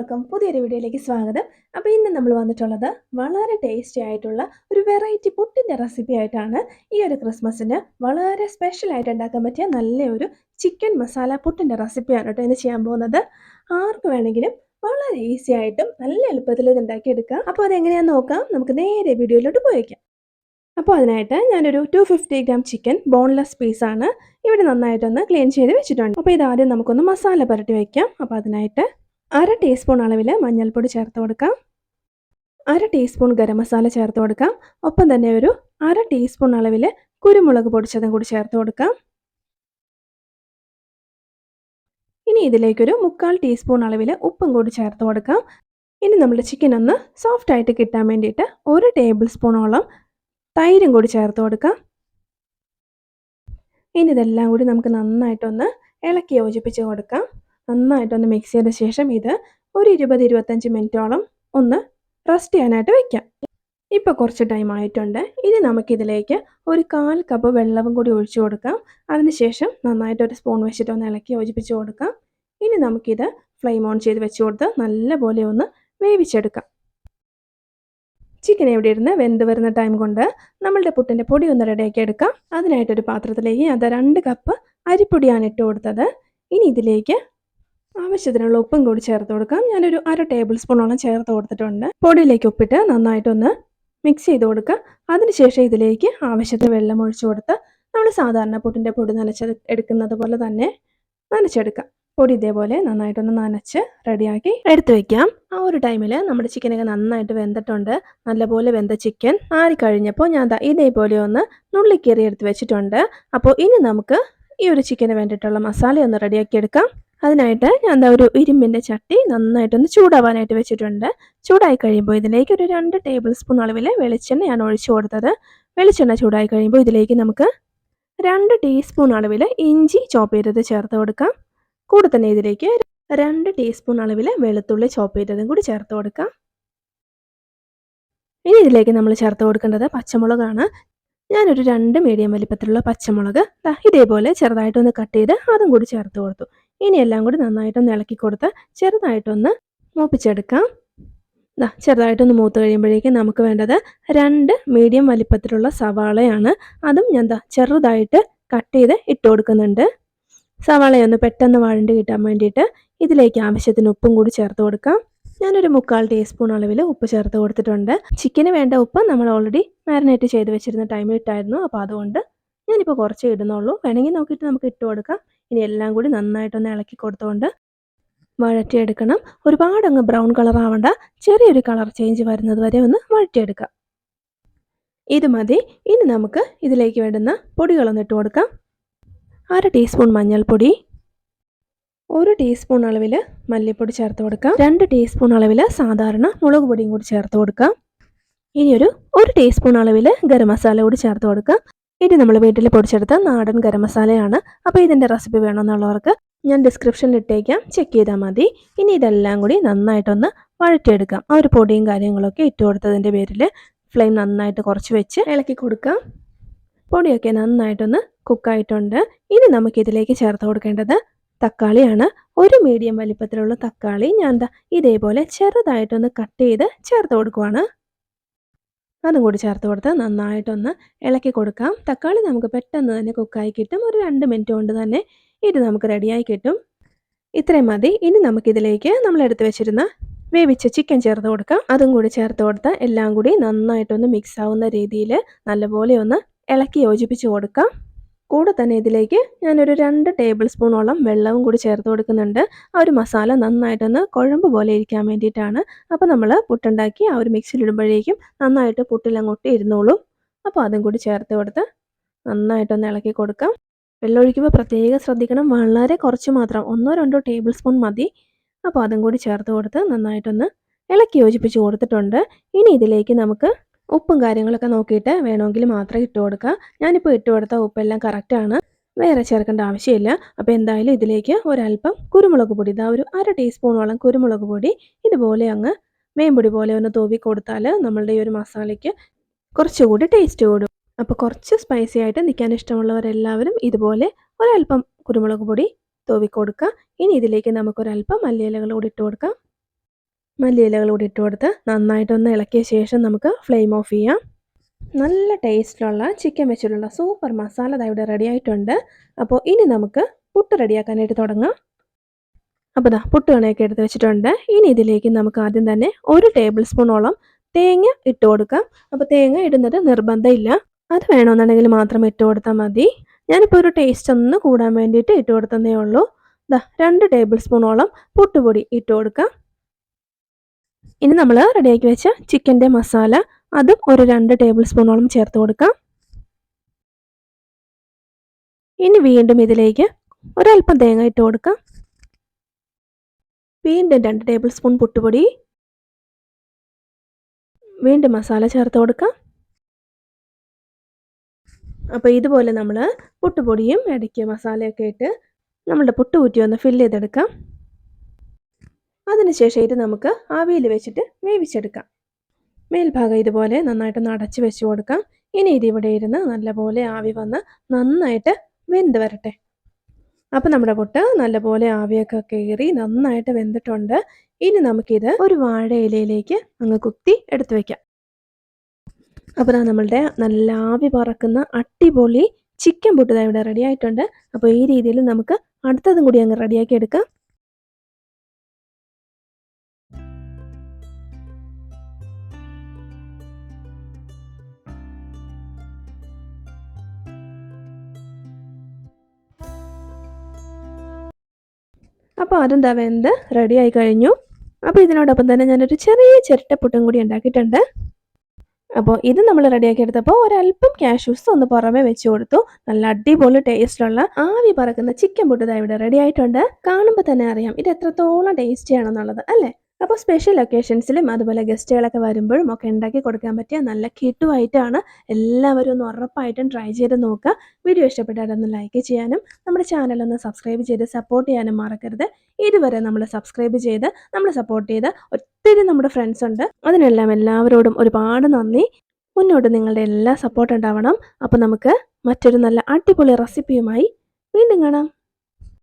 എല്ലാവർക്കും പുതിയൊരു വീഡിയോയിലേക്ക് സ്വാഗതം. അപ്പോൾ ഇന്ന് നമ്മൾ വന്നിട്ടുള്ളത് വളരെ ടേസ്റ്റി ആയിട്ടുള്ള ഒരു വെറൈറ്റി പുട്ടിന്റെ റെസിപ്പി ആയിട്ടാണ് ഈ ഒരു ക്രിസ്മസിന് വളരെ സ്പെഷ്യൽ ആയിട്ട് ഉണ്ടാക്കാൻ പറ്റിയ നല്ലൊരു ചിക്കൻ മസാല പുട്ടിന്റെ റെസിപ്പിയാണ് കേട്ടോ ഇന്ന് ചെയ്യാൻ പോകുന്നത്. ആർക്ക് വേണമെങ്കിലും വളരെ ഈസി ആയിട്ടും നല്ല എളുപ്പത്തിൽ ഇത് ഉണ്ടാക്കിയെടുക്കാം. അപ്പോൾ അതെങ്ങനെയാണെന്ന് നോക്കാം. നമുക്ക് നേരെ വീഡിയോയിലോട്ട് പോയേക്കാം അപ്പോൾ അതിനായിട്ട് ഞാനൊരു two fifty gram chicken boneless പീസാണ് ഇവിടെ നന്നായിട്ടൊന്ന് ക്ലീൻ ചെയ്ത് വെച്ചിട്ടുണ്ട്. അപ്പോൾ ഇതാദ്യം നമുക്കൊന്ന് മസാല പുരട്ടി വയ്ക്കാം അപ്പോൾ അതിനായിട്ട് അര ടീസ്പൂൺ അളവിൽ മഞ്ഞൾപ്പൊടി ചേർത്ത് കൊടുക്കാം. അര ടീസ്പൂൺ ഗരം മസാല ചേർത്ത് കൊടുക്കാം. ഒപ്പം തന്നെ ഒരു അര ടീസ്പൂൺ അളവിൽ കുരുമുളക് പൊടിച്ചതും കൂടി ചേർത്ത് കൊടുക്കാം. ഇനി ഇതിലേക്കൊരു മുക്കാൽ ടീസ്പൂൺ അളവിൽ ഉപ്പും കൂടി ചേർത്ത് കൊടുക്കാം. ഇനി നമ്മുടെ ചിക്കൻ ഒന്ന് സോഫ്റ്റ് ആയിട്ട് കിട്ടാൻ വേണ്ടിയിട്ട് ഒരു ടേബിൾ സ്പൂണോളം തൈരും കൂടി ചേർത്ത് കൊടുക്കാം. ഇനി ഇതെല്ലാം കൂടി നമുക്ക് നന്നായിട്ടൊന്ന് ഇളക്കി യോജിപ്പിച്ച് കൊടുക്കാം. നന്നായിട്ടൊന്ന് മിക്സ് ചെയ്ത ശേഷം ഇത് ഒരു ഇരുപത് ഇരുപത്തഞ്ച് മിനിറ്റോളം ഒന്ന് റെസ്റ്റ് ചെയ്യാനായിട്ട് വെക്കാം. ഇപ്പോൾ കുറച്ച് ടൈം ആയിട്ടുണ്ട്. ഇനി നമുക്കിതിലേക്ക് ഒരു കാൽ കപ്പ് വെള്ളവും കൂടി ഒഴിച്ചു കൊടുക്കാം. അതിനുശേഷം നന്നായിട്ട് ഒരു സ്പൂൺ വെച്ചിട്ട് ഒന്ന് ഇളക്കി യോജിപ്പിച്ച് കൊടുക്കാം. ഇനി നമുക്കിത് ഫ്ലെയിം ഓൺ ചെയ്ത് വെച്ച് കൊടുത്ത് നല്ലപോലെ ഒന്ന് വേവിച്ചെടുക്കാം. ചിക്കൻ എവിടെ ഇരുന്ന് വെന്ത് വരുന്ന ടൈം കൊണ്ട് നമ്മളുടെ പുട്ടിന്റെ പൊടി ഒന്ന് റെഡിയാക്കി എടുക്കാം. അതിനായിട്ടൊരു പാത്രത്തിലേക്ക് അത് രണ്ട് കപ്പ് അരിപ്പൊടിയാണ് ഇട്ട് കൊടുത്തത്. ഇനി ഇതിലേക്ക് ആവശ്യത്തിനുള്ള ഉപ്പും കൂടി ചേർത്ത് കൊടുക്കാം. ഞാനൊരു അര ടേബിൾ സ്പൂണോളം ചേർത്ത് കൊടുത്തിട്ടുണ്ട്. പൊടിയിലേക്ക് ഉപ്പിട്ട് നന്നായിട്ടൊന്ന് മിക്സ് ചെയ്ത് കൊടുക്കുക. അതിനുശേഷം ഇതിലേക്ക് ആവശ്യത്തിന് വെള്ളം ഒഴിച്ചു കൊടുത്ത് നമ്മൾ സാധാരണ പുട്ടിന്റെ പൊടി നനച്ചത് എടുക്കുന്നത് പോലെ തന്നെ നനച്ചെടുക്കാം പൊടി ഇതേപോലെ നന്നായിട്ടൊന്ന് നനച്ച് റെഡിയാക്കി എടുത്തു വെക്കാം. ആ ഒരു ടൈമിൽ നമ്മുടെ ചിക്കനൊക്കെ നന്നായിട്ട് വെന്തിട്ടുണ്ട്. നല്ലപോലെ വെന്ത ചിക്കൻ ആറി കഴിഞ്ഞപ്പോൾ ഞാൻ ഇതേപോലെ ഒന്ന് നുള്ളിക്കറി എടുത്ത് വെച്ചിട്ടുണ്ട്. അപ്പോൾ ഇനി നമുക്ക് ഈ ഒരു ചിക്കന് വേണ്ടിയിട്ടുള്ള മസാല ഒന്ന് റെഡിയാക്കി എടുക്കാം. അതിനായിട്ട് ഞാൻ എന്താ ഒരു ഇരുമ്പിന്റെ ചട്ടി നന്നായിട്ടൊന്ന് ചൂടാവാനായിട്ട് വെച്ചിട്ടുണ്ട്. ചൂടായി കഴിയുമ്പോൾ ഇതിലേക്ക് ഒരു രണ്ട് ടേബിൾ സ്പൂൺ അളവിൽ വെളിച്ചെണ്ണ ഞാൻ ഒഴിച്ചു കൊടുത്തത്. വെളിച്ചെണ്ണ ചൂടായി കഴിയുമ്പോൾ ഇതിലേക്ക് നമുക്ക് രണ്ട് ടീസ്പൂൺ അളവിൽ ഇഞ്ചി ചോപ്പ് ചെയ്തത് ചേർത്ത് കൊടുക്കാം. കൂടെ തന്നെ ഇതിലേക്ക് രണ്ട് ടീസ്പൂൺ അളവിൽ വെളുത്തുള്ളി ചോപ്പ് ചെയ്തതും കൂടി ചേർത്ത് കൊടുക്കാം. ഇനി ഇതിലേക്ക് നമ്മൾ ചേർത്ത് കൊടുക്കേണ്ടത് പച്ചമുളകാണ്. ഞാനൊരു രണ്ട് മീഡിയം വലിപ്പത്തിലുള്ള പച്ചമുളക് ഇതേപോലെ ചെറുതായിട്ടൊന്ന് കട്ട് ചെയ്ത് അതും കൂടി ചേർത്ത് കൊടുത്തു. ഇനി എല്ലാം കൂടി നന്നായിട്ടൊന്ന് ഇളക്കി കൊടുത്ത് ചെറുതായിട്ടൊന്ന് മൂപ്പിച്ചെടുക്കാം. ചെറുതായിട്ടൊന്ന് മൂത്ത് കഴിയുമ്പോഴേക്കും നമുക്ക് വേണ്ടത് രണ്ട് മീഡിയം വലിപ്പത്തിലുള്ള സവാളയാണ്. അതും ഞാൻ ചെറുതായിട്ട് കട്ട് ചെയ്ത് ഇട്ട് കൊടുക്കുന്നുണ്ട്. സവാളയൊന്ന് പെട്ടെന്ന് വഴണ്ട് കിട്ടാൻ വേണ്ടിയിട്ട് ഇതിലേക്ക് ആവശ്യത്തിന് ഉപ്പും കൂടി ചേർത്ത് കൊടുക്കാം. ഞാനൊരു മുക്കാൽ ടീസ്പൂൺ അളവിൽ ഉപ്പ് ചേർത്ത് കൊടുത്തിട്ടുണ്ട്. ചിക്കന് വേണ്ട ഉപ്പ് നമ്മൾ ഓൾറെഡി മാരിനേറ്റ് ചെയ്ത് വെച്ചിരുന്ന ടൈമിൽ ഇട്ടായിരുന്നു. അപ്പോൾ അതുകൊണ്ട് ഞാനിപ്പോൾ കുറച്ച് ഇടുന്നുള്ളൂ. വേണമെങ്കിൽ നോക്കിയിട്ട് നമുക്ക് ഇട്ട് കൊടുക്കാം. ഇനി എല്ലാം കൂടി നന്നായിട്ടൊന്ന് ഇളക്കി കൊടുത്തുകൊണ്ട് വഴറ്റിയെടുക്കണം. ഒരുപാട് അങ്ങ് ബ്രൗൺ കളർ ആവണ്ട. ചെറിയൊരു കളർ ചേഞ്ച് വരുന്നത് വരെ ഒന്ന് വഴറ്റിയെടുക്കാം. ഇത് മതി. ഇനി നമുക്ക് ഇതിലേക്ക് വേണ്ടുന്ന പൊടികളൊന്ന് ഇട്ട് കൊടുക്കാം. അര ടീസ്പൂൺ മഞ്ഞൾപ്പൊടി. ഒരു ടീസ്പൂൺ അളവിൽ മല്ലിപ്പൊടി ചേർത്ത് കൊടുക്കാം. രണ്ട് ടീസ്പൂൺ അളവിൽ സാധാരണ മുളക് പൊടിയും കൂടി ചേർത്ത് കൊടുക്കാം. ഇനിയൊരു ഒരു ടീസ്പൂൺ അളവിൽ ഗരം മസാല കൂടി ചേർത്ത് കൊടുക്കാം. ഇത് നമ്മൾ വീട്ടിൽ പൊടിച്ചെടുത്ത നാടൻ ഗരം മസാലയാണ്. അപ്പോൾ ഇതിന്റെ റെസിപ്പി വേണമെന്നുള്ളവർക്ക് ഞാൻ ഡിസ്ക്രിപ്ഷനിൽ ഇട്ടേക്കാം. ചെക്ക് ചെയ്താൽ മതി. ഇനി ഇതെല്ലാം കൂടി നന്നായിട്ടൊന്ന് വഴറ്റിയെടുക്കാം. ആ ഒരു പൊടിയും കാര്യങ്ങളൊക്കെ ഇട്ട് കൊടുത്തതിന്റെ പേരിൽ ഫ്ലെയിം നന്നായിട്ട് കുറച്ച് വെച്ച് ഇളക്കി കൊടുക്കാം. പൊടിയൊക്കെ നന്നായിട്ടൊന്ന് കുക്കായിട്ടുണ്ട് ഇനി നമുക്കിതിലേക്ക് ചേർത്ത് കൊടുക്കേണ്ടത് തക്കാളിയാണ്. ഒരു മീഡിയം വലിപ്പത്തിലുള്ള തക്കാളി ഞാൻ ഇതേപോലെ ചെറുതായിട്ടൊന്ന് കട്ട് ചെയ്ത് ചേർത്ത് കൊടുക്കുവാണ്. അതും കൂടി ചേർത്ത് കൊടുത്ത് നന്നായിട്ടൊന്ന് ഇളക്കി കൊടുക്കാം. തക്കാളി നമുക്ക് പെട്ടെന്ന് തന്നെ കുക്കായി കിട്ടും. ഒരു രണ്ട് മിനിറ്റ് കൊണ്ട് തന്നെ ഇത് നമുക്ക് റെഡിയായി കിട്ടും. ഇത്രയും മതി. ഇനി നമുക്കിതിലേക്ക് നമ്മൾ എടുത്ത് വെച്ചിരുന്ന വേവിച്ച ചിക്കൻ ചേർത്ത് കൊടുക്കാം. അതും കൂടി ചേർത്ത് കൊടുത്ത് എല്ലാം കൂടി നന്നായിട്ടൊന്ന് മിക്സ് ആവുന്ന രീതിയിൽ നല്ലപോലെ ഒന്ന് ഇളക്കി യോജിപ്പിച്ച് കൊടുക്കാം. കൂടെ തന്നെ ഇതിലേക്ക് ഞാനൊരു രണ്ട് ടേബിൾ സ്പൂണോളം വെള്ളവും കൂടി ചേർത്ത് കൊടുക്കുന്നുണ്ട്. ആ ഒരു മസാല നന്നായിട്ടൊന്ന് കുഴമ്പ് പോലെ ഇരിക്കാൻ വേണ്ടിയിട്ടാണ്. അപ്പോൾ നമ്മൾ പുട്ടുണ്ടാക്കി ആ ഒരു മിക്സിയിലിടുമ്പോഴേക്കും നന്നായിട്ട് പുട്ടിലങ്ങോട്ട് ഇരുന്നോളും. അപ്പോൾ അതും കൂടി ചേർത്ത് കൊടുത്ത് നന്നായിട്ടൊന്ന് ഇളക്കി കൊടുക്കാം. വെള്ളമൊഴിക്കുമ്പോൾ പ്രത്യേകം ശ്രദ്ധിക്കണം. വളരെ കുറച്ച് മാത്രം. ഒന്നോ രണ്ടോ ടേബിൾ സ്പൂൺ മതി. അപ്പോൾ അതും കൂടി ചേർത്ത് കൊടുത്ത് നന്നായിട്ടൊന്ന് ഇളക്കി യോജിപ്പിച്ച് കൊടുത്തിട്ടുണ്ട്. ഇനി ഇതിലേക്ക് നമുക്ക് ഉപ്പും കാര്യങ്ങളൊക്കെ നോക്കിയിട്ട് വേണമെങ്കിൽ മാത്രം ഇട്ട് കൊടുക്കുക ഞാനിപ്പോൾ ഇട്ട് കൊടുത്ത ഉപ്പെല്ലാം കറക്റ്റാണ് വേറെ ചേർക്കേണ്ട ആവശ്യമില്ല. അപ്പോൾ എന്തായാലും ഇതിലേക്ക് ഒരല്പം കുരുമുളക് പൊടി ഇതാ ഒരു അര ടീസ്പൂണോളം കുരുമുളക് പൊടി ഇതുപോലെ അങ്ങ് മേമ്പൊടി പോലെ ഒന്ന് തൂവി കൊടുത്താൽ നമ്മളുടെ ഈ ഒരു മസാലയ്ക്ക് കുറച്ചുകൂടി ടേസ്റ്റ് കൂടും. അപ്പോൾ കുറച്ച് സ്പൈസി ആയിട്ട് നിൽക്കാൻ ഇഷ്ടമുള്ളവരെല്ലാവരും ഇതുപോലെ ഒരല്പം കുരുമുളക് പൊടി തൂവി ഇനി ഇതിലേക്ക് നമുക്കൊരല്പം മല്ലിയിലകൾ കൂടി ഇട്ട് കൊടുക്കാം. മല്ലിയിലകൾ കൂടി ഇട്ട് കൊടുത്ത് നന്നായിട്ടൊന്ന് ഇളക്കിയ ശേഷം നമുക്ക് ഫ്ലെയിം ഓഫ് ചെയ്യാം. നല്ല ടേസ്റ്റിലുള്ള ചിക്കൻ വെച്ചിട്ടുള്ള സൂപ്പർ മസാല ദാ ഇവിടെ റെഡി ആയിട്ടുണ്ട്. അപ്പോൾ ഇനി നമുക്ക് പുട്ട് റെഡിയാക്കാനായിട്ട് തുടങ്ങാം. അപ്പോൾ ദാ പുട്ട് കണയൊക്കെ എടുത്ത് വെച്ചിട്ടുണ്ട്. ഇനി ഇതിലേക്ക് നമുക്ക് ആദ്യം തന്നെ ഒരു ടേബിൾ സ്പൂണോളം തേങ്ങ ഇട്ട് കൊടുക്കാം. അപ്പോൾ തേങ്ങ ഇടുന്നത് നിർബന്ധമില്ല. അത് വേണമെന്നുണ്ടെങ്കിൽ മാത്രം ഇട്ട് കൊടുത്താൽ മതി. ഞാനിപ്പോൾ ഒരു ടേസ്റ്റ് ഒന്ന് കൂടാൻ വേണ്ടിയിട്ട് ഇട്ട് കൊടുത്തതേ ഉള്ളൂ. ദാ രണ്ട് ടേബിൾ സ്പൂണോളം പുട്ടുപൊടി ഇട്ട് കൊടുക്കാം. ഇനി നമ്മൾ റെഡിയാക്കി വെച്ച ചിക്കന്റെ മസാല അതും ഒരു രണ്ട് ടേബിൾ സ്പൂണോളം ചേർത്ത് കൊടുക്കാം. ഇനി വീണ്ടും ഇതിലേക്ക് ഒരല്പം തേങ്ങ ഇട്ട് കൊടുക്കാം. വീണ്ടും രണ്ട് ടേബിൾ സ്പൂൺ പുട്ടുപൊടി. വീണ്ടും മസാല ചേർത്ത് കൊടുക്കാം. അപ്പോൾ ഇതുപോലെ നമ്മൾ പുട്ടുപൊടിയും ഇടയ്ക്ക് മസാലയൊക്കെ ഇട്ട് നമ്മളുടെ പുട്ട് ഊറ്റി ഒന്ന് ഫില്ല് ചെയ്തെടുക്കാം. അതിനുശേഷം ഇത് നമുക്ക് ആവിയിൽ വെച്ചിട്ട് വേവിച്ചെടുക്കാം. മേൽഭാഗം ഇതുപോലെ നന്നായിട്ടൊന്ന് അടച്ച് വെച്ച് കൊടുക്കാം. ഇനി ഇതിവിടെ ഇരുന്ന് നല്ലപോലെ ആവി വന്ന് നന്നായിട്ട് വെന്ത് വരട്ടെ. അപ്പം നമ്മുടെ പുട്ട് നല്ലപോലെ ആവിയൊക്കെ കയറി നന്നായിട്ട് വെന്തിട്ടുണ്ട്. ഇനി നമുക്കിത് ഒരു വാഴ ഇലയിലേക്ക് അങ്ങ് കുത്തി എടുത്തു വയ്ക്കാം അപ്പോൾ ദാ നമ്മളുടെ നല്ല ആവി പറക്കുന്ന അടിപൊളി ചിക്കൻ പുട്ട് ഇവിടെ റെഡി ആയിട്ടുണ്ട്. അപ്പോൾ ഈ രീതിയിൽ നമുക്ക് അടുത്തതും കൂടി അങ്ങ് റെഡിയാക്കി എടുക്കാം. അപ്പോൾ അതെന്താ വെന്ത് റെഡി ആയി കഴിഞ്ഞു. അപ്പോൾ ഇതിനോടൊപ്പം തന്നെ ഞാനൊരു ചെറിയ ചിരട്ടപ്പുട്ടും കൂടി ഉണ്ടാക്കിയിട്ടുണ്ട്. അപ്പോൾ ഇത് നമ്മൾ റെഡിയാക്കി എടുത്തപ്പോൾ ഒരല്പം കാഷ്യൂസ് ഒന്ന് പുറമെ വെച്ച് കൊടുത്തു. നല്ല അടിപൊളി ടേസ്റ്റുള്ള ആവി പറക്കുന്ന ചിക്കൻ പൊട്ടുതാ ഇവിടെ റെഡി ആയിട്ടുണ്ട്. കാണുമ്പോൾ തന്നെ അറിയാം ഇത് എത്രത്തോളം ടേസ്റ്റി ആണെന്നുള്ളത് അല്ലേ? അപ്പോൾ സ്പെഷ്യൽ ഒക്കേഷൻസിലും അതുപോലെ ഗസ്റ്റുകളൊക്കെ വരുമ്പോഴും ഒക്കെ ഉണ്ടാക്കി കൊടുക്കാൻ പറ്റിയ നല്ല കിട്ടുമായിട്ടാണ് എല്ലാവരും ഒന്ന് ഉറപ്പായിട്ടും ട്രൈ ചെയ്ത് നോക്കുക. വീഡിയോ ഇഷ്ടപ്പെട്ടാലൊന്ന് ലൈക്ക് ചെയ്യാനും നമ്മുടെ ചാനലൊന്ന് സബ്സ്ക്രൈബ് ചെയ്ത് സപ്പോർട്ട് ചെയ്യാനും മറക്കരുത്. ഇതുവരെ നമ്മൾ സബ്സ്ക്രൈബ് ചെയ്ത് നമ്മൾ സപ്പോർട്ട് ചെയ്ത് ഒത്തിരി നമ്മുടെ ഫ്രണ്ട്സ് ഉണ്ട്. അതിനെല്ലാം എല്ലാവരോടും ഒരുപാട് നന്ദി. മുന്നോട്ട് നിങ്ങളുടെ എല്ലാ സപ്പോർട്ട് ഉണ്ടാവണം. അപ്പോൾ നമുക്ക് മറ്റൊരു നല്ല അടിപൊളി റെസിപ്പിയുമായി വീണ്ടും കാണാം.